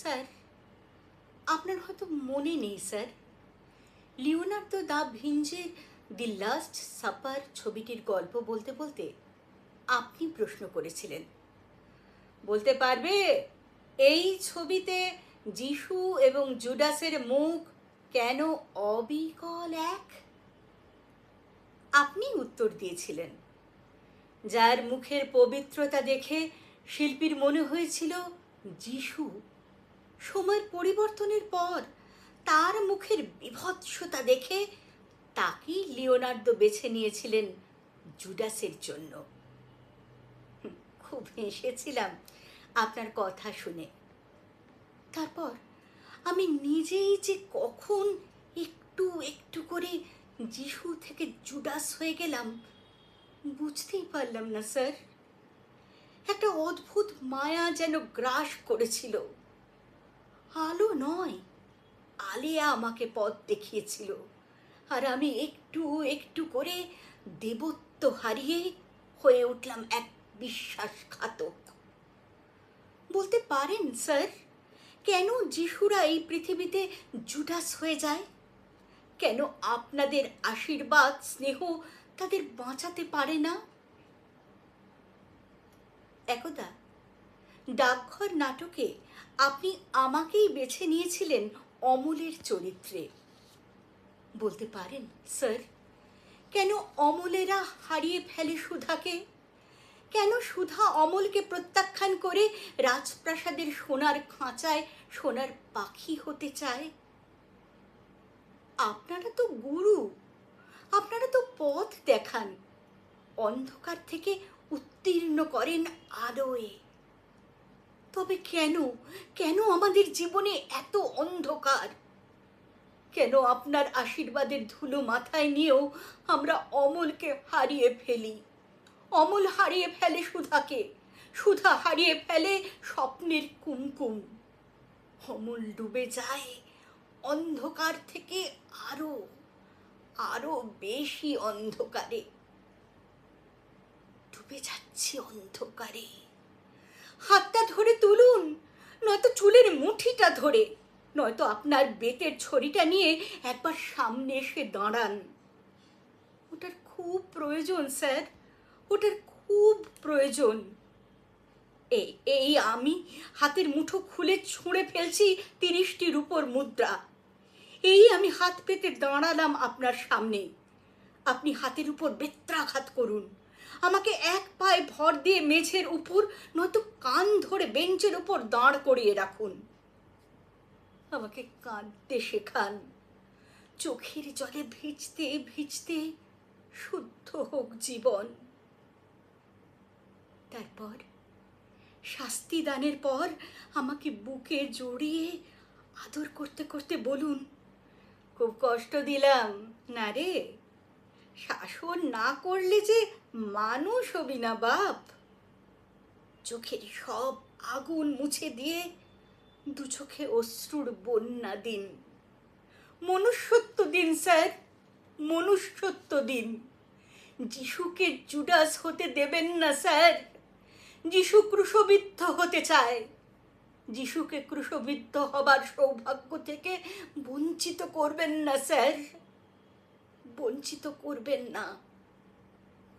Sir, আপনার হয়তো মনে নেই, স্যার। লিওনার্দো দা ভিঞ্জের দি লাস্ট সাপার ছবিটির গল্প বলতে বলতে আপনি প্রশ্ন করেছিলেন। বলতে পারবে, এই ছবিতে যিশু এবং জুডাসের মুখ কেন অবিকল এক? আপনি উত্তর দিয়েছিলেন, যার মুখের পবিত্রতা দেখে শিল্পীর মনে হয়েছিল যিশু সময়ের পরিবর্তনের পর তার মুখের বিভৎসতা দেখে তাকেই লিওনার্দো বেছে নিয়েছিলেন জুডাসের জন্য। খুব হেসেছিলাম আপনার কথা শুনে। তারপর আমি নিজেই যে কখন একটু একটু করে যিশু থেকে জুডাস হয়ে গেলাম, বুঝতেই পারলাম না, স্যার। একটা অদ্ভুত মায়া যেন গ্রাস করেছিল। আলো নয়। আলিয়া আমাকে পথ দেখিয়েছিল। আর আমি একটু একটু করে দেবত্ব হারিয়ে হয়ে উঠলাম এক বিশ্বাসঘাতক। বলতে পারেন, স্যার, কেন যিশুরা এই পৃথিবীতে জুডাস হয়ে যায়? কেন আপনাদের আশীর্বাদ, স্নেহ তাদের বাঁচাতে পারে না? একদা ডাকঘর নাটকে আপনি আমাকেই বেছে নিয়েছিলেন অমলের চরিত্রে। বলতে পারেন, স্যার, কেন অমলেরা হারিয়ে ফেলে সুধাকে? কেন সুধা অমলকে প্রত্যাখ্যান করে রাজপ্রাসাদের সোনার খাঁচায় সোনার পাখি হতে চায়? আপনারা তো গুরু, আপনারা তো পথ দেখান, অন্ধকার থেকে উত্তীর্ণ করেন আলোয়। তবে কেন? কেন আমাদের জীবনে এত অন্ধকার? কেন আপনার আশীর্বাদের ধুলো মাথায় নিয়েও আমরা অমলকে হারিয়ে ফেলি? অমল হারিয়ে ফেলে সুধাকে। সুধা হারিয়ে ফেলে স্বপ্নের কুমকুম। অমল ডুবে যায় অন্ধকার থেকে আরও আরও বেশি অন্ধকারে। ডুবে যাচ্ছি অন্ধকারে। হাতটা ধরে তুলুন, নয়তো চুলের মুঠিটা ধরে, নয়তো আপনার বেতের ছড়িটা নিয়ে একবার সামনে এসে দাঁড়ান। ওটার খুব প্রয়োজন, স্যার, ওটার খুব প্রয়োজন। এই এই আমি হাতের মুঠো খুলে ছুঁড়ে ফেলছি তিরিশটির উপর মুদ্রা। এই আমি হাত পেতে দাঁড়ালাম আপনার সামনে। আপনি হাতের উপর বেত্রাঘাত করুন। আমাকে এক ভর দিয়ে মেঝের উপর নয়তো কান ধরে বেঞ্চের উপর দাঁড় করিয়ে রাখুন। আমাকে কাঁদতে শেখান। চোখের জলে ভিজতে ভিজতে শুদ্ধ হোক জীবন। তারপর শাস্তি দানের পর আমাকে বুকে জড়িয়ে আদর করতে করতে বলুন, খুব কষ্ট দিলাম, না রে? শাসন না করলে যে মানুষ হবি না বাপ। চোখের সব আগুন মুছে দিয়ে দু চোখে অশ্রুর বন্যা দিন। মনুষ্যত্ব দিন, স্যার, মনুষ্যত্ব দিন। যিশুকে জুডাস হতে দেবেন না, স্যার। যিশু ক্রুশবিদ্ধ হতে চায়। যিশুকে ক্রুশবিদ্ধ হবার সৌভাগ্য থেকে বঞ্চিত করবেন না, স্যার। বঞ্চিত করবেন না।